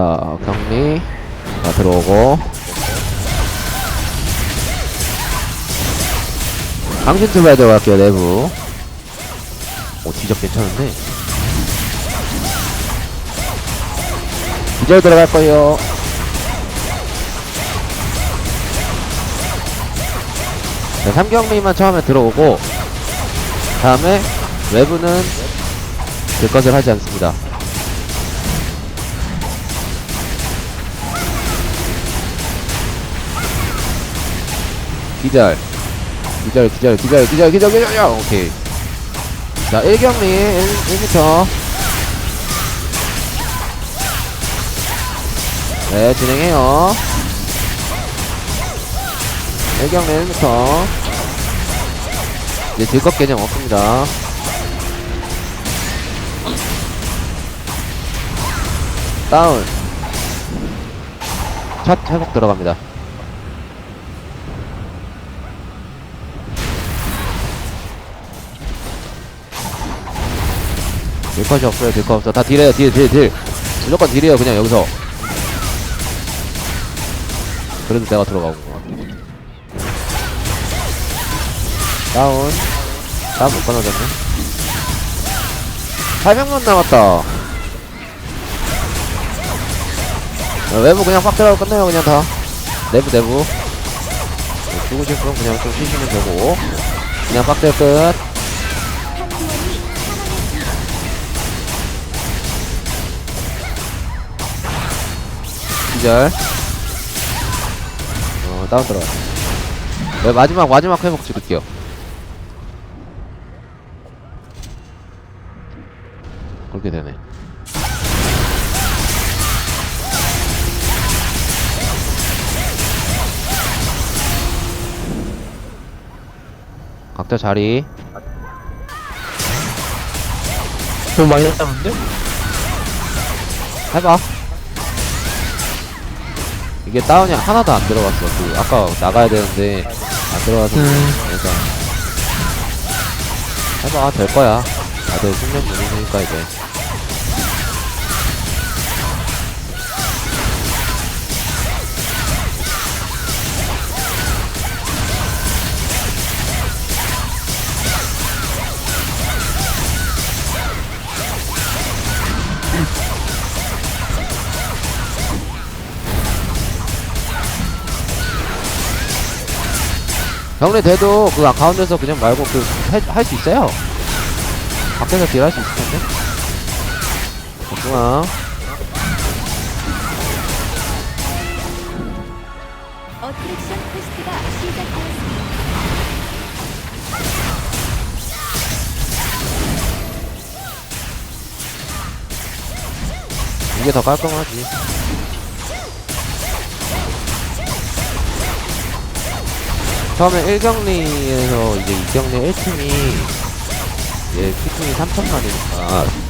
어, 격리. 자, 들어오고. 강신 투발 들어갈게요, 내부. 오, 뒤적 괜찮은데? 기절 들어갈 거예요. 자, 삼경미만 처음에 들어오고, 다음에 외부는 될 것을 하지 않습니다. 기절. 기절, 기절, 기절, 기절, 기절, 기절. 오케이. 자, 1경리, 1, 1m. 네, 진행해요. 1경리 1m. 이제 들것 개념 없습니다. 다운. 첫 회복 들어갑니다. 될 것이 없어요, 될거 없어. 다 딜해요, 딜, 딜, 딜. 무조건 딜해요, 그냥 여기서. 그래도 내가 들어가고. 다운. 다운 못 끊어졌네. 800만 남았다. 어, 외부 그냥 빡 들어가고 끝내요, 그냥 다. 내부, 내부. 네, 죽으실 분 그냥 좀 쉬시면 되고. 그냥 빡들 끝. 기절. 어, 다운 들어가. 네, 마지막, 마지막 회복 줄일게요. 그렇게 되네. 각자 자리. 좀 많이 났다는데? 해봐. 이게 다운이 하나도 안 들어갔어. 그 아까 나가야 되는데 안 들어가서 음. 일단 해봐 될 거야. 다들 숙련 중이니까 이제. 경례 돼도 그 가운데서 그냥 말고 그 할 수 있어요. 밖에서 딜할 수 있을 텐데. 어, 중앙. 어트랙션 시작되었습니다. 이게 더 깔끔하지. 처음에 1경리에서 이제 2경리 1팀이 예, 피팅이 3천만이니까